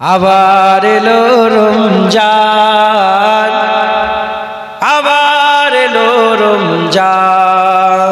আবার এলো রমজান, আবার এলো রমজান।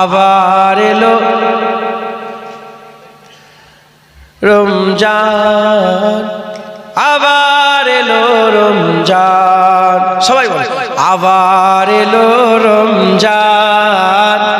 আবার এলো রমজান, আবার এলো রমজান। সবাই বলে, আবার এলো রমজান।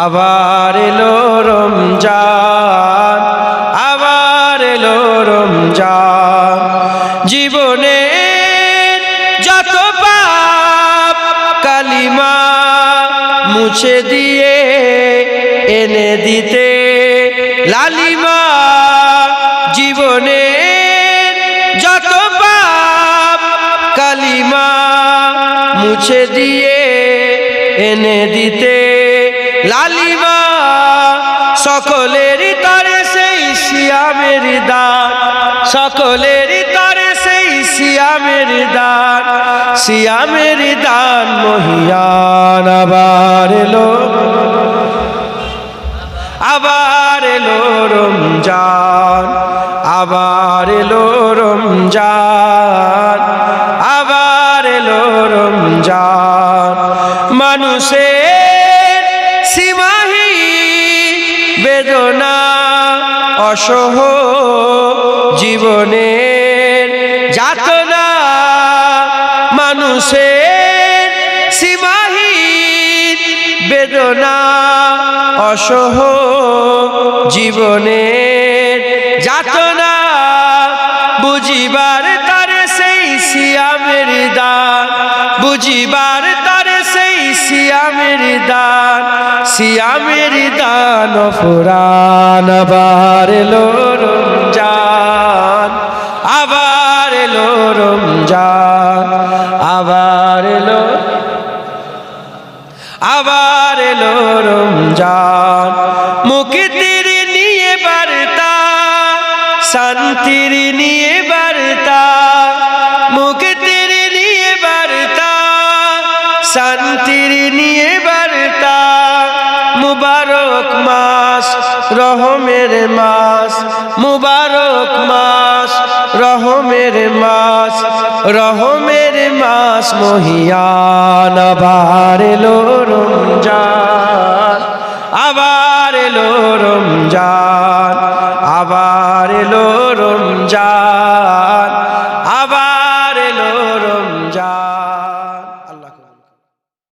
আবার এলো রমজান, আবার এলো রমজান। জীবনে যত পাপ কালিমা মুছে দিয়ে এনে দিতে, লালিমা জীবনে যত পাপ কালিমা মুছে দিয়ে এনে দিতে লালিমা সকলের তরে সেই শিয়ামের দান সকলের তরে সেই শিয়ামের দান শিয়ামের দান মহিয়ান আবার এলো আবার এলো রমজান, আবার এলো রমজান। বেদনা অসহ জীবনের যাতনা মানুষের সীমাহীন বেদনা অসহ জীবনের যাতনা বুঝিবার তার সেই সিয়ামের দা বুঝিবার সিয়ামের দান সিয়ামের দান ফুরান আবার এলো রমজান, আবার এলো রমজান, আবার এলো আবার এলো রমজান। মুক্তির নিয়ে বার্তা, শান্তির নিয়ে মুবারক মাস, রহমের মাস, মুবারক মাস, রহমের মাস রহমের মাস, মহিয়ান আবার এলো রমজান, আবার এলো রমজান, আবার এলো